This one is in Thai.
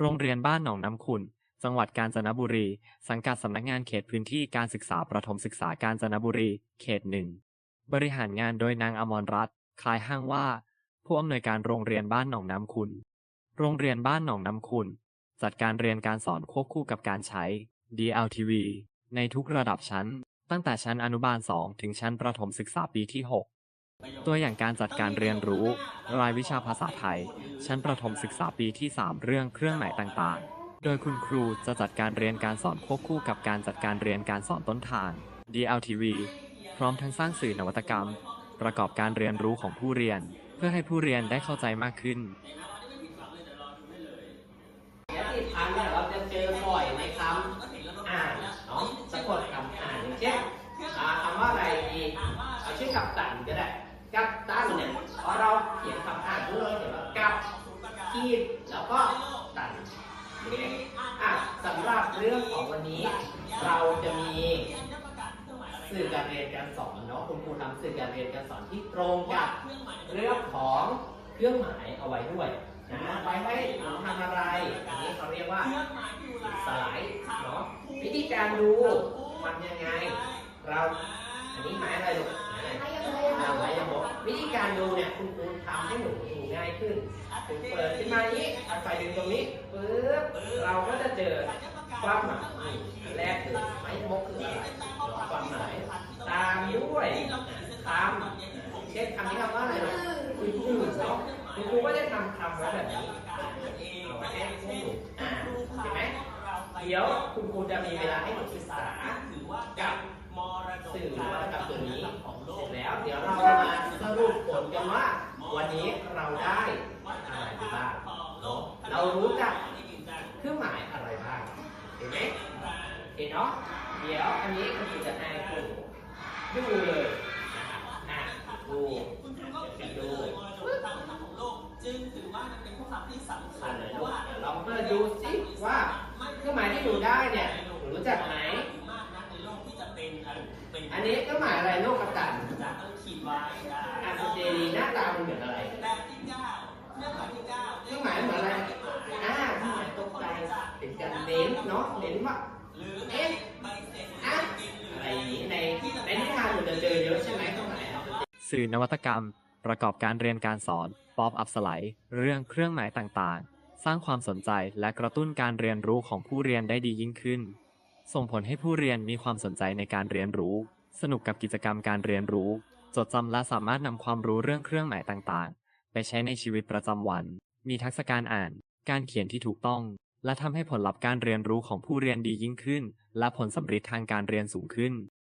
โรงเรียนบ้านหนองน้ำขุ่น จังหวัดกาญจนบุรี สังกัดสำนักงานเขตพื้นที่การศึกษาประถมศึกษากาญจนบุรี เขตหนึ่ง บริหารงานโดยนางอมรรัตน์ คล้ายห้างว่า ผู้อำนวยการโรงเรียนบ้านหนองน้ำขุ่น โรงเรียนบ้านหนองน้ำขุ่น จัดการเรียนการสอนควบคู่กับการใช้ DLTV ในทุกระดับชั้น ตั้งแต่ชั้นอนุบาล 2 ถึงชั้นประถมศึกษาปีที่ 6 ตัวอย่างการจัดการเรียนรู้ รายวิชาภาษาไทย ชั้นประถมศึกษาปีที่ 3 เรื่องเครื่องหมายต่างๆ โดยคุณครูจะจัดการเรียนการสอนควบคู่กับการจัดการเรียนการสอนต้นทาง DLTV พร้อมทั้งสร้างสื่อนวัตกรรม ประกอบการเรียนรู้ของผู้เรียน เพื่อให้ผู้เรียนได้เข้าใจมากขึ้นและติดพันเนี่ยเราจะเจอบ่อยในคำอ่านเนาะสะกดคำอ่านอย่างเช่นคำว่าอะไรดีเอาชื่อกับตันก็ได้กับตันเนี่ยพอเราเขียนคำอ่านทุกเราเขียนว่ากับ ขีดแล้วก็ตันนี่อะสำหรับเรื่องของวันนี้ เราจะมีสื่อการเรียนการสอนเนาะคุณครูทำสื่อการเรียนการสอนที่ตรงกับเรื่องของเครื่องหมายเอาไว้ด้วยนะไว้ไว้ทำอะไรอันนี้เขาเรียกว่าสไลด์เนาะวิธีการดูทำยังไง เราอันนี้หมายอะไรลูก วิธีการดูเนี่ยคุณครูทำให้หนูดูง่ายขึ้นถึงเปิดขึ้นมาอย่างนี้เอาไฟดึงตรงนี้ปึ๊บเราก็จะเจอความหมายอันแรกคือไม้มกคืออะไรความหมายตามด้วยคำเช่นคำนี้คำว่าอะไรลูกคือชื่อเนาะคุณครูก็จะทำคำไว้แบบนี้เอาไว้ให้พวกหนูอ่าเห็นไหมเดี๋ยวคุณครูจะมีเวลาให้หนูศึกษากับสื่อหรือว่ากับตัวนี้ เสร็จแล้วเดี๋ยวเรามาสรุปผลกันว่า วันนี้เราได้อะไรไปบ้างเนาะเรารู้จักเครื่องหมายอะไรบ้างเห็นไหมเห็นเนาะเดี๋ยวอันนี้คุณจะให้คุณดูเลยนะครับอะดูจะดูจึงถือว่ามันเป็นข้อความที่สำคัญเพลูราะว่าเดี๋ยวเรามาดูสิว่าเครื่องหมายที่หนูได้เนี่ยหนูรู้จักไหม อันนี้เครื่องหมายอะไรโลกกระตันจะต้องขีดไว้ได้อาสุเจรีหน้าตามันเหมือนอะไรแบบที่เก้าเรื่องหมายที่เก้าเครื่องหมายเหมือนอะไรอ่าเครื่องหมายตกใจเป็นการเน้นเนาะเน้นว่าหรือเอ๊ะใบเสร็จอะอะไรอย่างนี้ในในนิทานหนูจะเจอเยอะใช่ไหมเครื่องหมายอะสื่อนวัตกรรม ประกอบการเรียนการสอนป๊อปอัพสไลด์เรื่องเครื่องหมายต่างๆ สร้างความสนใจและกระตุ้นการเรียนรู้ของผู้เรียนได้ดียิ่งขึ้น ส่งผลให้ผู้เรียนมีความสนใจในการเรียนรู้ สนุกกับกิจกรรมการเรียนรู้ จดจำและสามารถนำความรู้เรื่องเครื่องหมายต่างๆ ไปใช้ในชีวิตประจำวัน มีทักษะการอ่าน การเขียนที่ถูกต้อง และทำให้ผลลัพธ์การเรียนรู้ของผู้เรียนดียิ่งขึ้น และผลสัมฤทธิ์ทางการเรียนสูงขึ้น